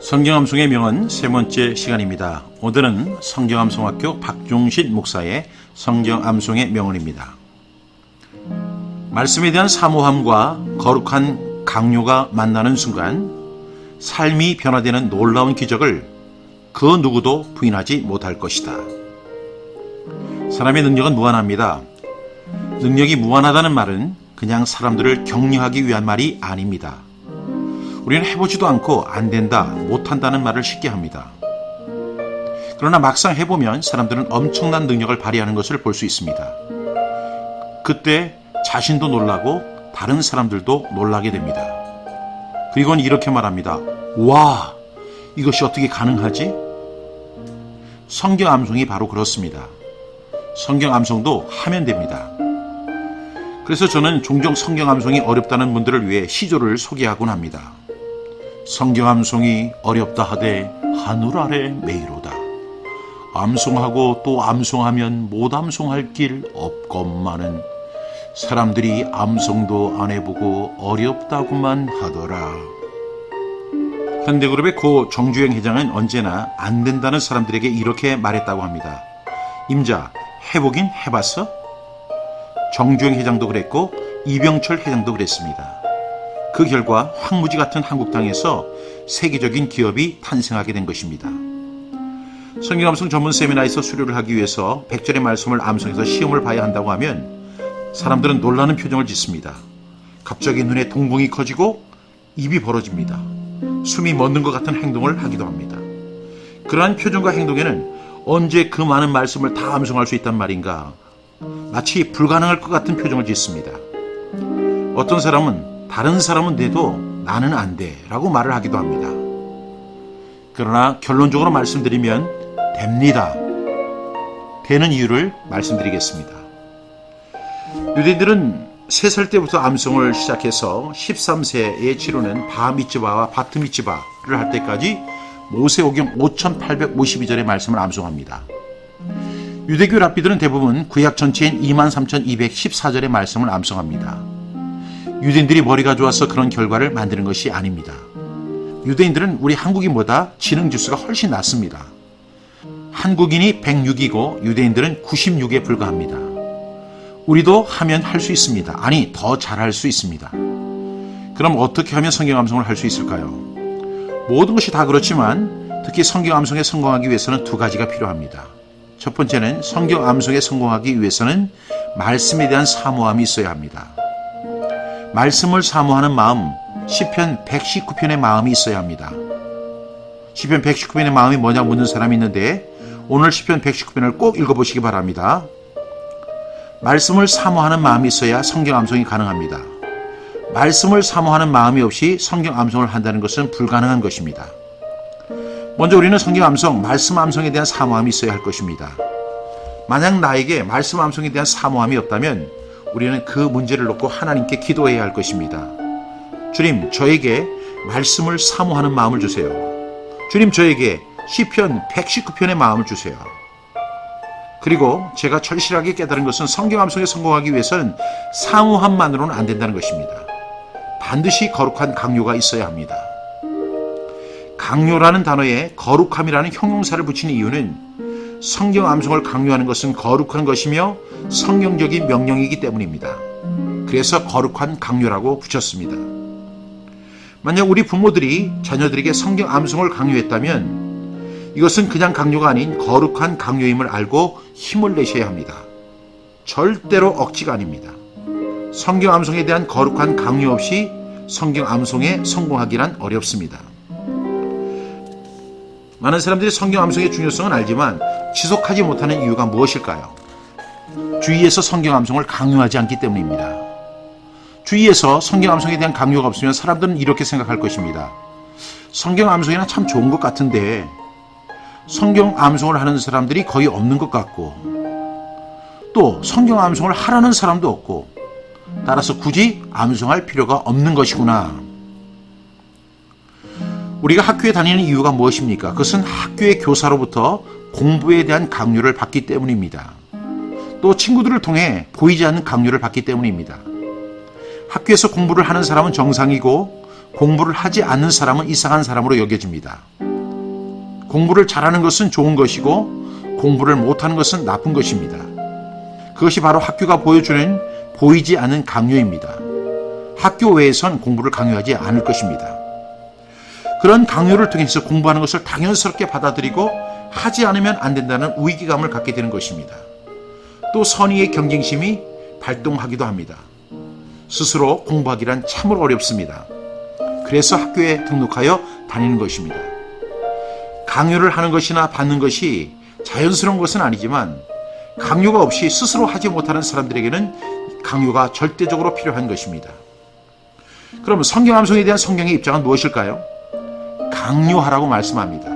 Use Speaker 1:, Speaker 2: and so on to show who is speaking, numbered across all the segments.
Speaker 1: 성경암송의 명언 세 번째 시간입니다. 오늘은 성경암송학교 박종신 목사의 성경암송의 명언입니다. 말씀에 대한 사모함과 거룩한 강요가 만나는 순간 삶이 변화되는 놀라운 기적을 그 누구도 부인하지 못할 것이다. 사람의 능력은 무한합니다. 능력이 무한하다는 말은 그냥 사람들을 격려하기 위한 말이 아닙니다. 우리는 해보지도 않고 안 된다, 못한다는 말을 쉽게 합니다. 그러나 막상 해보면 사람들은 엄청난 능력을 발휘하는 것을 볼 수 있습니다. 그때 자신도 놀라고 다른 사람들도 놀라게 됩니다. 그리고는 이렇게 말합니다. 와, 이것이 어떻게 가능하지? 성경 암송이 바로 그렇습니다. 성경 암송도 하면 됩니다. 그래서 저는 종종 성경 암송이 어렵다는 분들을 위해 시조를 소개하곤 합니다. 성경 암송이 어렵다 하되 하늘 아래 메이로다. 암송하고 또 암송하면 못 암송할 길 없건만은 사람들이 암송도 안 해보고 어렵다고만 하더라. 현대그룹의 고 정주영 회장은 언제나 안 된다는 사람들에게 이렇게 말했다고 합니다. 임자, 해보긴 해봤어? 정주영 회장도 그랬고 이병철 회장도 그랬습니다. 그 결과 황무지 같은 한국 땅에서 세계적인 기업이 탄생하게 된 것입니다. 성경암송 전문 세미나에서 수료를 하기 위해서 백절의 말씀을 암송해서 시험을 봐야 한다고 하면 사람들은 놀라는 표정을 짓습니다. 갑자기 눈에 동공이 커지고 입이 벌어집니다. 숨이 멎는 것 같은 행동을 하기도 합니다. 그러한 표정과 행동에는 언제 그 많은 말씀을 다 암송할 수 있단 말인가 마치 불가능할 것 같은 표정을 짓습니다. 어떤 사람은 다른 사람은 돼도 나는 안 돼 라고 말을 하기도 합니다. 그러나 결론적으로 말씀드리면 됩니다. 되는 이유를 말씀드리겠습니다. 유대인들은 3살 때부터 암송을 시작해서 13세에 치르는 바미츠바와 바트미츠바를 할 때까지 모세오경 5852절의 말씀을 암송합니다. 유대교 랍비들은 대부분 구약 전체인 23,214절의 말씀을 암송합니다. 유대인들이 머리가 좋아서 그런 결과를 만드는 것이 아닙니다. 유대인들은 우리 한국인보다 지능 지수가 훨씬 낮습니다. 한국인이 106이고 유대인들은 96에 불과합니다. 우리도 하면 할 수 있습니다. 아니, 더 잘할 수 있습니다. 그럼 어떻게 하면 성경 암송을 할 수 있을까요? 모든 것이 다 그렇지만 특히 성경 암송에 성공하기 위해서는 두 가지가 필요합니다. 첫 번째는 성경 암송에 성공하기 위해서는 말씀에 대한 사모함이 있어야 합니다. 말씀을 사모하는 마음, 시편 119편의 마음이 있어야 합니다. 시편 119편의 마음이 뭐냐 묻는 사람이 있는데 오늘 시편 119편을 꼭 읽어보시기 바랍니다. 말씀을 사모하는 마음이 있어야 성경 암송이 가능합니다. 말씀을 사모하는 마음이 없이 성경 암송을 한다는 것은 불가능한 것입니다. 먼저 우리는 성경 암송, 말씀 암송에 대한 사모함이 있어야 할 것입니다. 만약 나에게 말씀 암송에 대한 사모함이 없다면 우리는 그 문제를 놓고 하나님께 기도해야 할 것입니다. 주님, 저에게 말씀을 사모하는 마음을 주세요. 주님, 저에게 시편 119편의 마음을 주세요. 그리고 제가 절실하게 깨달은 것은 성경 암송에 성공하기 위해서는 사모함만으로는 안 된다는 것입니다. 반드시 거룩한 강요가 있어야 합니다. 강요라는 단어에 거룩함이라는 형용사를 붙인 이유는 성경 암송을 강요하는 것은 거룩한 것이며 성경적인 명령이기 때문입니다. 그래서 거룩한 강요라고 붙였습니다. 만약 우리 부모들이 자녀들에게 성경 암송을 강요했다면 이것은 그냥 강요가 아닌 거룩한 강요임을 알고 힘을 내셔야 합니다. 절대로 억지가 아닙니다. 성경 암송에 대한 거룩한 강요 없이 성경 암송에 성공하기란 어렵습니다. 많은 사람들이 성경 암송의 중요성은 알지만 지속하지 못하는 이유가 무엇일까요? 주위에서 성경 암송을 강요하지 않기 때문입니다. 주위에서 성경 암송에 대한 강요가 없으면 사람들은 이렇게 생각할 것입니다. 성경 암송이나 참 좋은 것 같은데 성경 암송을 하는 사람들이 거의 없는 것 같고 또 성경 암송을 하라는 사람도 없고 따라서 굳이 암송할 필요가 없는 것이구나. 우리가 학교에 다니는 이유가 무엇입니까? 그것은 학교의 교사로부터 공부에 대한 강요를 받기 때문입니다. 또 친구들을 통해 보이지 않는 강요를 받기 때문입니다. 학교에서 공부를 하는 사람은 정상이고 공부를 하지 않는 사람은 이상한 사람으로 여겨집니다. 공부를 잘하는 것은 좋은 것이고 공부를 못하는 것은 나쁜 것입니다. 그것이 바로 학교가 보여주는 보이지 않는 강요입니다. 학교 외에선 공부를 강요하지 않을 것입니다. 그런 강요를 통해서 공부하는 것을 당연스럽게 받아들이고 하지 않으면 안 된다는 위기감을 갖게 되는 것입니다. 또 선의의 경쟁심이 발동하기도 합니다. 스스로 공부하기란 참으로 어렵습니다. 그래서 학교에 등록하여 다니는 것입니다. 강요를 하는 것이나 받는 것이 자연스러운 것은 아니지만 강요가 없이 스스로 하지 못하는 사람들에게는 강요가 절대적으로 필요한 것입니다. 그러면 성경 암송에 대한 성경의 입장은 무엇일까요? 강요하라고 말씀합니다.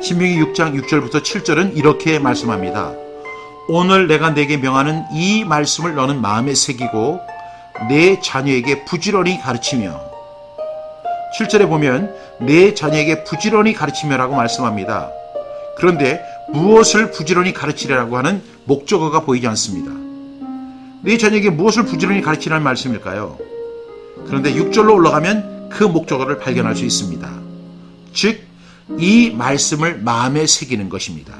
Speaker 1: 신명기 6장 6절부터 7절은 이렇게 말씀합니다. 오늘 내가 내게 명하는 이 말씀을 너는 마음에 새기고 내 자녀에게 부지런히 가르치며 7절에 보면 내 자녀에게 부지런히 가르치며라고 말씀합니다. 그런데 무엇을 부지런히 가르치려고 하는 목적어가 보이지 않습니다. 내 자녀에게 무엇을 부지런히 가르치라는 말씀일까요? 그런데 6절로 올라가면 그 목적어를 발견할 수 있습니다. 즉, 이 말씀을 마음에 새기는 것입니다.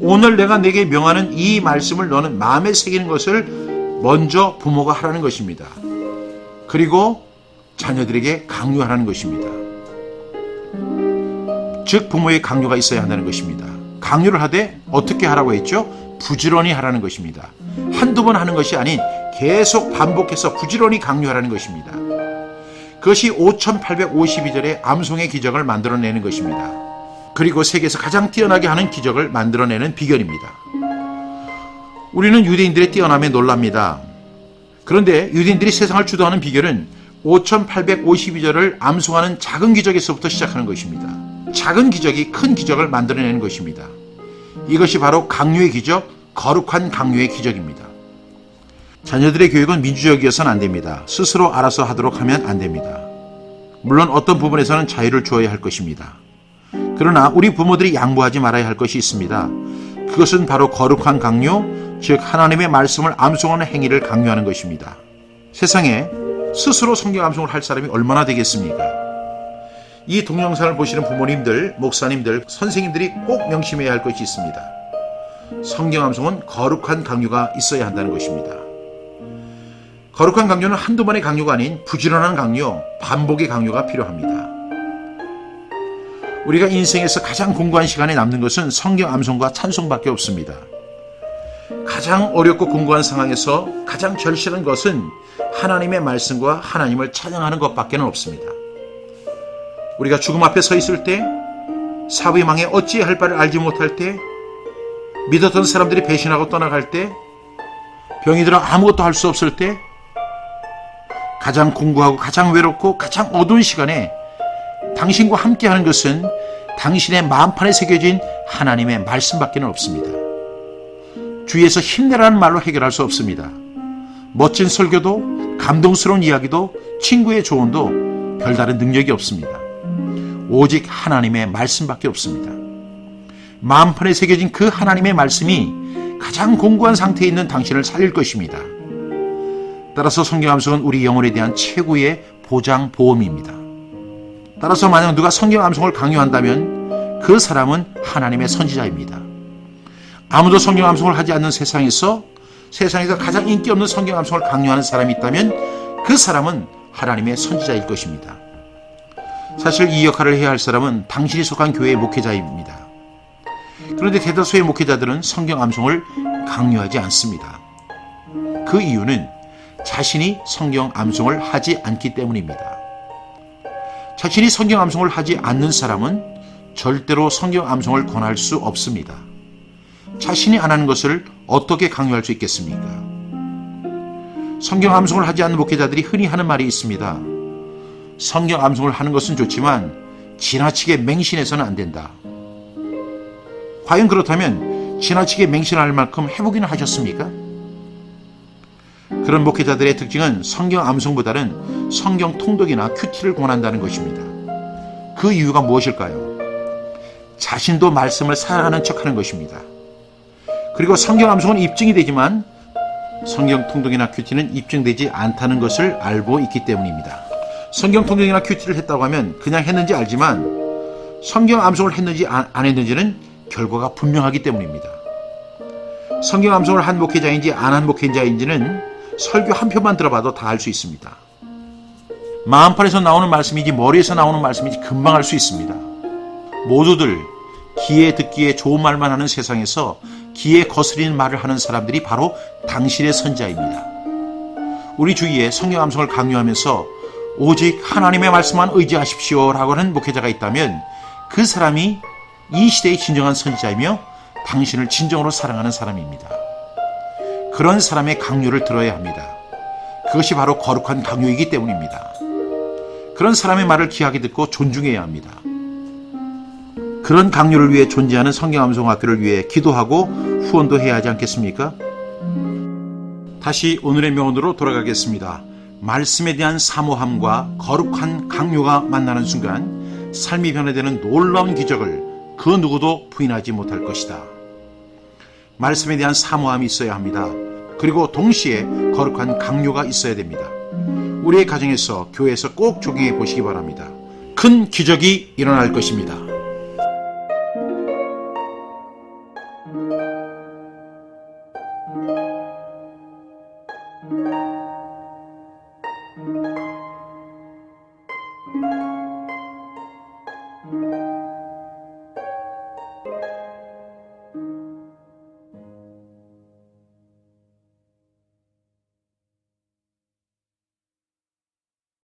Speaker 1: 오늘 내가 내게 명하는 이 말씀을 너는 마음에 새기는 것을 먼저 부모가 하라는 것입니다. 그리고 자녀들에게 강요하라는 것입니다. 즉, 부모의 강요가 있어야 한다는 것입니다. 강요를 하되 어떻게 하라고 했죠? 부지런히 하라는 것입니다. 한두 번 하는 것이 아닌 계속 반복해서 부지런히 강요하라는 것입니다. 그것이 5852절의 암송의 기적을 만들어내는 것입니다. 그리고 세계에서 가장 뛰어나게 하는 기적을 만들어내는 비결입니다. 우리는 유대인들의 뛰어남에 놀랍니다. 그런데 유대인들이 세상을 주도하는 비결은 5852절을 암송하는 작은 기적에서부터 시작하는 것입니다. 작은 기적이 큰 기적을 만들어내는 것입니다. 이것이 바로 강요의 기적, 거룩한 강요의 기적입니다. 자녀들의 교육은 민주적이어서는 안 됩니다. 스스로 알아서 하도록 하면 안 됩니다. 물론 어떤 부분에서는 자유를 주어야 할 것입니다. 그러나 우리 부모들이 양보하지 말아야 할 것이 있습니다. 그것은 바로 거룩한 강요, 즉 하나님의 말씀을 암송하는 행위를 강요하는 것입니다. 세상에 스스로 성경 암송을 할 사람이 얼마나 되겠습니까? 이 동영상을 보시는 부모님들, 목사님들, 선생님들이 꼭 명심해야 할 것이 있습니다. 성경 암송은 거룩한 강요가 있어야 한다는 것입니다. 거룩한 강요는 한두 번의 강요가 아닌 부지런한 강요, 반복의 강요가 필요합니다. 우리가 인생에서 가장 공고한 시간에 남는 것은 성경 암송과 찬송밖에 없습니다. 가장 어렵고 공고한 상황에서 가장 절실한 것은 하나님의 말씀과 하나님을 찬양하는 것밖에 없습니다. 우리가 죽음 앞에 서 있을 때, 사위망에 어찌할 바를 알지 못할 때, 믿었던 사람들이 배신하고 떠나갈 때, 병이 들어 아무것도 할 수 없을 때, 가장 공고하고 가장 외롭고 가장 어두운 시간에 당신과 함께하는 것은 당신의 마음판에 새겨진 하나님의 말씀밖에 없습니다. 주위에서 힘내라는 말로 해결할 수 없습니다. 멋진 설교도 감동스러운 이야기도 친구의 조언도 별다른 능력이 없습니다. 오직 하나님의 말씀밖에 없습니다. 마음판에 새겨진 그 하나님의 말씀이 가장 공고한 상태에 있는 당신을 살릴 것입니다. 따라서 성경 암송은 우리 영혼에 대한 최고의 보장 보험입니다. 따라서 만약 누가 성경 암송을 강요한다면 그 사람은 하나님의 선지자입니다. 아무도 성경 암송을 하지 않는 세상에서 세상에서 가장 인기 없는 성경 암송을 강요하는 사람이 있다면 그 사람은 하나님의 선지자일 것입니다. 사실 이 역할을 해야 할 사람은 당신이 속한 교회의 목회자입니다. 그런데 대다수의 목회자들은 성경 암송을 강요하지 않습니다. 그 이유는 자신이 성경 암송을 하지 않기 때문입니다. 자신이 성경 암송을 하지 않는 사람은 절대로 성경 암송을 권할 수 없습니다. 자신이 안 하는 것을 어떻게 강요할 수 있겠습니까? 성경 암송을 하지 않는 목회자들이 흔히 하는 말이 있습니다. 성경 암송을 하는 것은 좋지만 지나치게 맹신해서는 안 된다. 과연 그렇다면 지나치게 맹신할 만큼 해보기는 하셨습니까? 그런 목회자들의 특징은 성경 암송보다는 성경 통독이나 큐티를 권한다는 것입니다. 그 이유가 무엇일까요? 자신도 말씀을 사랑하는 척하는 것입니다. 그리고 성경 암송은 입증이 되지만 성경 통독이나 큐티는 입증되지 않다는 것을 알고 있기 때문입니다. 성경 통역이나 큐티를 했다고 하면 그냥 했는지 알지만 성경 암송을 했는지 안, 안 했는지는 결과가 분명하기 때문입니다. 성경 암송을 한 목회자인지 안 한 목회자인지는 설교 한 표만 들어봐도 다 알 수 있습니다. 마음판에서 나오는 말씀인지 머리에서 나오는 말씀인지 금방 알 수 있습니다. 모두들 귀에 듣기에 좋은 말만 하는 세상에서 귀에 거스리는 말을 하는 사람들이 바로 당신의 선자입니다. 우리 주위에 성경 암송을 강요하면서 오직 하나님의 말씀만 의지하십시오라고 하는 목회자가 있다면 그 사람이 이 시대의 진정한 선지자이며 당신을 진정으로 사랑하는 사람입니다. 그런 사람의 강요를 들어야 합니다. 그것이 바로 거룩한 강요이기 때문입니다. 그런 사람의 말을 귀하게 듣고 존중해야 합니다. 그런 강요를 위해 존재하는 성경암송학교를 위해 기도하고 후원도 해야 하지 않겠습니까? 다시 오늘의 명언으로 돌아가겠습니다. 말씀에 대한 사모함과 거룩한 강요가 만나는 순간 삶이 변화되는 놀라운 기적을 그 누구도 부인하지 못할 것이다. 말씀에 대한 사모함이 있어야 합니다. 그리고 동시에 거룩한 강요가 있어야 됩니다. 우리의 가정에서 교회에서 꼭 적용해 보시기 바랍니다. 큰 기적이 일어날 것입니다.